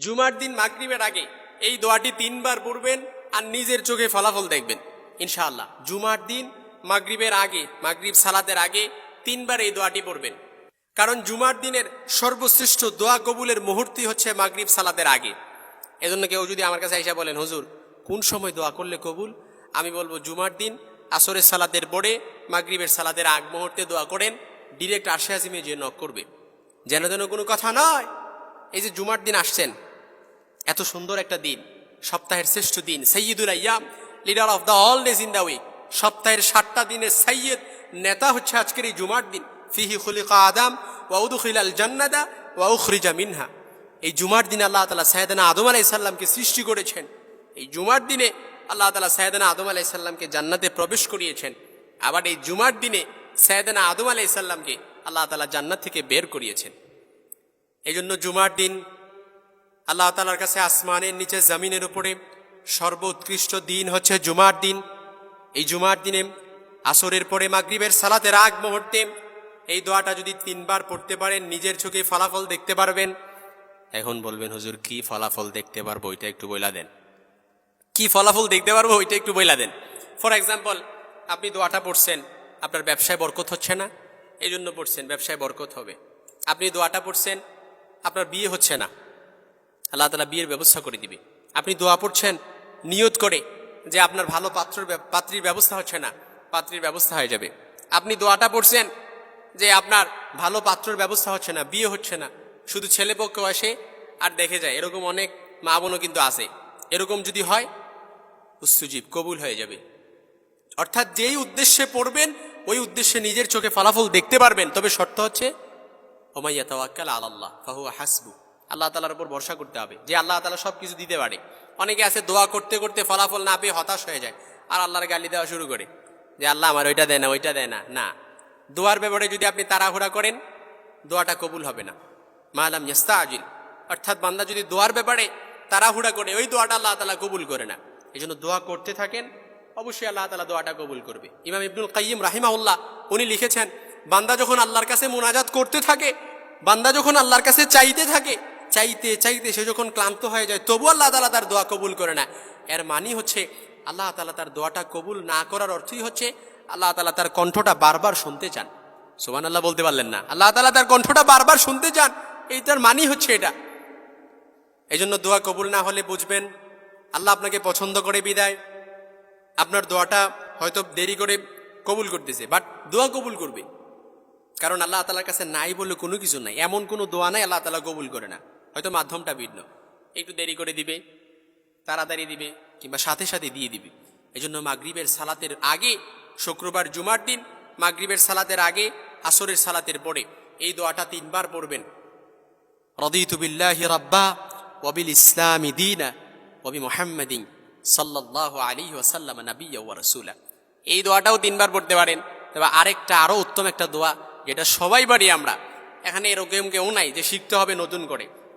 জুমার দিন মাগরিবের আগে এই দোয়াটি তিনবার পড়বেন আর নিজের চোখে ফলাফল দেখবেন। ইনশাআল্লাহ, জুমার দিন, মাগরিবের আগে, মাগরিব সালাতের আগে তিনবার এই দোয়াটি পড়বেন। কারণ জুমার দিনের সর্বশ্রেষ্ঠ দোয়া কবুলের মুহূর্তই হচ্ছে মাগরিব সালাতের আগে। এজন্য কেউ যদি আমার কাছে এসে বলেন, হুজুর, কোন সময় দোয়া করলে কবুল? আমি বলব, জুমার দিন আসরের সালাতের পরে মাগরিবের সালাতের আগ মুহূর্তে দোয়া করেন ডিরেক্ট আশে আজিমে যে নক করবে। যেন যেন কোনো কথা নয়। এই যে জুমার দিন আসছেন এত সুন্দর একটা দিন। সপ্তাহের শ্রেষ্ঠ দিন সৈয়দুল আয়াম leader of the all days in the week সপ্তাহের সাতটা দিনের সৈয়দ নেতা হচ্ছে আজকের এই জুমার দিন। ফিহি খুলিকা আদাম ওয়াউদুখিল আল জান্নাদা ওয়াউখরিজা মিনহা। এই জুমার দিনে আল্লাহ তালা সাইদানা আদম আলাইসাল্লামকে সৃষ্টি করেছেন। এই জুমার দিনে আল্লাহ তালা সাইদানা আদম আলাইসাল্লামকে জান্নাতে প্রবেশ করিয়েছেন। আবার এই জুমার দিনে সাইদানা আদম আলাইসাল্লামকে আল্লাহ তালা জান্নাত থেকে বের করিয়েছেন। এই জন্য জুমার দিন আল্লাহ তালার কাছে আসমানের নিচে, জমিনের উপরে সর্বোৎকৃষ্ট দিন হচ্ছে জুমার দিন। এই জুমার দিনে আসরের পরে মাগরিবের সালাতের আগ মুহূর্তে এই দোয়াটা যদি তিনবার পড়তে পারেন, নিজের চোখে ফলাফল দেখতে পারবেন। এখন বলবেন, হুজুর, কি ফলাফল দেখতে পারব ওইটা একটু বইলা দেন। কি ফলাফল দেখতে পারব ওইটা একটু বইলা দেন। ফর এক্সাম্পল আপনি দোয়াটা পড়ছেন, আপনার ব্যবসায় বরকত হচ্ছে না এই জন্য পড়ছেন, ব্যবসায় বরকত হবে। আপনি দোয়াটা পড়ছেন, আপনার বিয়ে হচ্ছে না। আল্লাহ তালা বিয়ের ব্যবস্থা করে দিবে। আপনি দোয়া পড়ছেন, নিয়ত করে যে আপনার ভালো পাত্র পাত্রীর ব্যবস্থা হচ্ছে না, পাত্রীর ব্যবস্থা হয়ে যাবে। আপনি দোয়াটা পড়ছেন যে আপনার ভালো পাত্রর ব্যবস্থা হচ্ছে না, বিয়ে হচ্ছে না। শুধু ছেলে পক্ষ আসে আর দেখে যায়, এরকম অনেক মা বোনও কিন্তু আসে এরকম যদি হয় উস্তুজীব কবুল হয়ে যাবে। অর্থাৎ যেই উদ্দেশ্যে পড়বেন, ওই উদ্দেশ্যে নিজের চোখে ফলাফল দেখতে পারবেন। তবে শর্ত হচ্ছে, ওমাইয়া তাওয়াক্কাল আল্লাহ ফাহু হাসবু। আল্লাহ তালার উপর ভরসা করতে হবে যে আল্লাহ তালা সব কিছু দিতে পারে। অনেকে আছে দোয়া করতে করতে ফলাফল না পেয়ে হতাশ হয়ে যায়, আর আল্লাহর গালি দেওয়া শুরু করে যে আল্লাহ আমার ওইটা দেয় না, ওইটা দেয় না। না, দোয়ার ব্যাপারে যদি আপনি তাড়াহুড়া করেন, দোয়াটা কবুল হবে না। মালাম ইয়াস্তা আজিল অর্থাৎ বান্দা যদি দোয়ার ব্যাপারে তাড়াহুড়া করে, ওই দোয়াটা আল্লাহ তালা কবুল করে না। এই জন্য দোয়া করতে থাকেন, অবশ্যই আল্লাহ তালা দোয়াটা কবুল করবে। ইমাম ইবনুল কাইম রাহিমাউল্লাহ উনি লিখেছেন, বান্দা যখন আল্লাহর কাছে মোনাজাত করতে থাকে, বান্দা যখন আল্লাহর কাছে চাইতে থাকে চাইতে চাইতে সে যখন ক্লান্ত হয়ে যায়, তবু আল্লাহ তালা তার দোয়া কবুল করে না এর মানি হচ্ছে, আল্লাহ তালা তার দোয়াটা কবুল না করার অর্থই হচ্ছে, আল্লাহ তালা তার কণ্ঠটা বারবার শুনতে চান। সোমান আল্লাহ বলতে পারলেন না। আল্লাহ তালা তার কণ্ঠটা বারবার শুনতে চান। এইটার মানি হচ্ছে এটা। এই জন্য দোয়া কবুল না হলে বুঝবেন, আল্লাহ আপনাকে পছন্দ করে বিদায়। আপনার দোয়াটা হয়তো দেরি করে কবুল করতেছে, বাট দোয়া কবুল করবে। কারণ আল্লাহ তালার কাছে নাই বলে কোনো কিছু নাই। এমন কোনো দোয়া নাই আল্লাহ তালা কবুল করে না। হয়তো মাধ্যমটা ভিন্ন। একটু দেরি করে দিবে, তাড়াতাড়ি দিবে, কিংবা সাথে সাথে দিয়ে দিবে। এই জন্য মাগরীবের সালাতের আগে, শুক্রবার, জুমার দিন, মাগরীবের সালাতের আগে, আসরের সালাতের পরে এই দোয়াটা তিনবার পড়বেন। রদিতু বিল্লাহি রাব্বা ওয়াবিল ইসলামি দিনা ওবি মোহাম্মদিন সাল্লাহ আলী ওসাল্লাম নাবিয়া ওয়া রাসূলা। এই দোয়াটাও তিনবার পড়তে পারেন। তবে আরেকটা আরও উত্তম একটা দোয়া, যেটা সবাই পারি আমরা। এখানে এরকম কেউ নাই যে শিখতে হবে নতুন করে।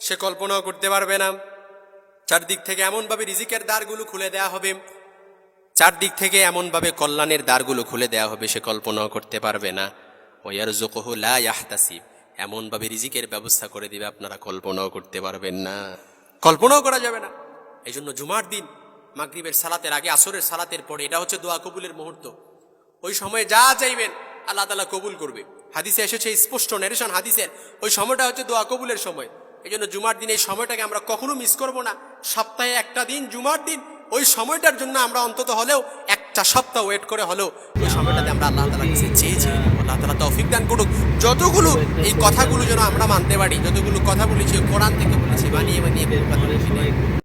সে কল্পনাও করতে পারবে না। চারদিক থেকে এমনভাবে রিজিকের দ্বারগুলো খুলে দেয়া হবে। চারদিক থেকে এমনভাবে কল্যাণের দ্বারগুলো খুলে দেয়া হবে, সে কল্পনাও করতে পারবে না। ওয়ার জোকহু লা ইয়াহতাসিব। এমনভাবে রিজিকের ব্যবস্থা করে দিবে, আপনারা কল্পনাও করতে পারবেন না। কল্পনাও করা যাবে না। এই জন্য জুমার দিন, মাগরিবের সালাতের আগে, আসরের সালাতের পরে, এটা হচ্ছে দোয়া কবুলের মুহূর্ত। ওই সময়ে যা চাইবেন, আল্লাহ তালা কবুল করবে। হাদিসে এসেছে স্পষ্ট নেরেশন হাদিসের। ওই সময়টা হচ্ছে দোয়া কবুলের সময়। এই জন্য জুমার দিন এই সময়টাকে আমরা কখনো মিস করব না। সপ্তাহে একটা দিন, জুমার দিন, ওই সময়টার জন্য আমরা অন্তত হলেও একটা সপ্তাহ ওয়েট করে হলেও ওই সময়টাতে আমরা আল্লাহ তালা কাছে চেয়েছি আল্লাহ তালা তৌফিক দান করুক। যতগুলো এই কথাগুলো যেন আমরা মানতে পারি, যতগুলো কথা বলেছি, কোরআন থেকে বলেছি, বানিয়ে বানিয়ে